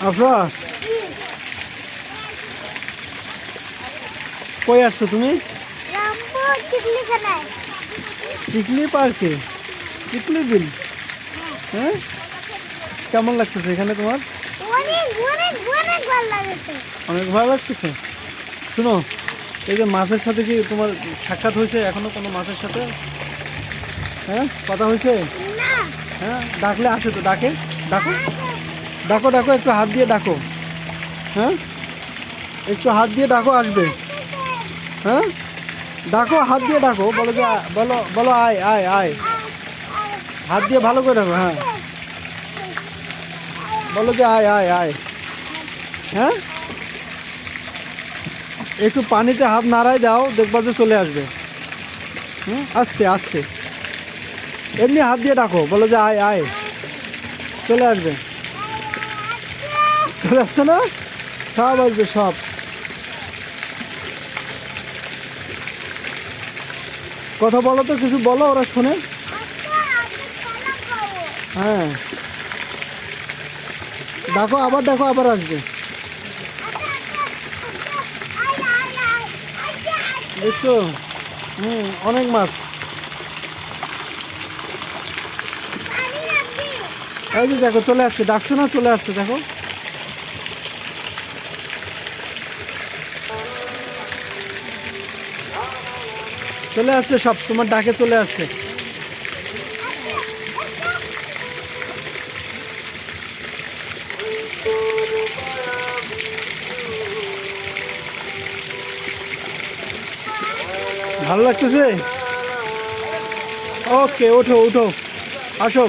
আফরা? কই আসছো তুমি? চিকলি পার্কে? চিকলি বিল? হ্যাঁ? কেমন লাগতেছে এখানে তোমার? অনেক ভালো লাগতেছে? শুনো এই যে মাছের সাথে কি তোমার সাক্ষাৎ হয়েছে? এখনও কোনো মাছের সাথে? হ্যাঁ? কথা হয়েছে? হ্যাঁ? ডাকলে আসে তো ডাকে? ডাকো। ডাকো ডাকো, একটু হাত দিয়ে ডাকো। হ্যাঁ? একটু হাত দিয়ে ডাকো, আসবে। হ্যাঁ? ডাকো, হাত দিয়ে ডাকো, বলো যে, বলো বলো, আয় আয় আয়। হাত দিয়ে ভালো করে ডাকো হ্যাঁ। বলো যে, আয় আয় আয়। হ্যাঁ? একটু পানিতে হাত নাড়াই দাও, দেখবা যে চলে আসবে। হুম আস্তে আস্তে। এমনি হাত দিয়ে ডাকো, বলো যে, আয় আয়। চলে আসবে। চলে আসছে না? সব আসবে, সব। কথা বলো তো, কিছু বলো, ওরা শোনে। হ্যাঁ। ডাকো আবার ডাকো আবার আসবে। দেখছ? হুম, অনেক মাছ। এই যে দেখো, চলে আসছে। ডাকছো না? চলে আসছে, দেখো। চলে আসছে সব তোমার ডাকে চলে আসছে। ভালো লাগতেছে? ওকে ওঠো ওঠো। আসো।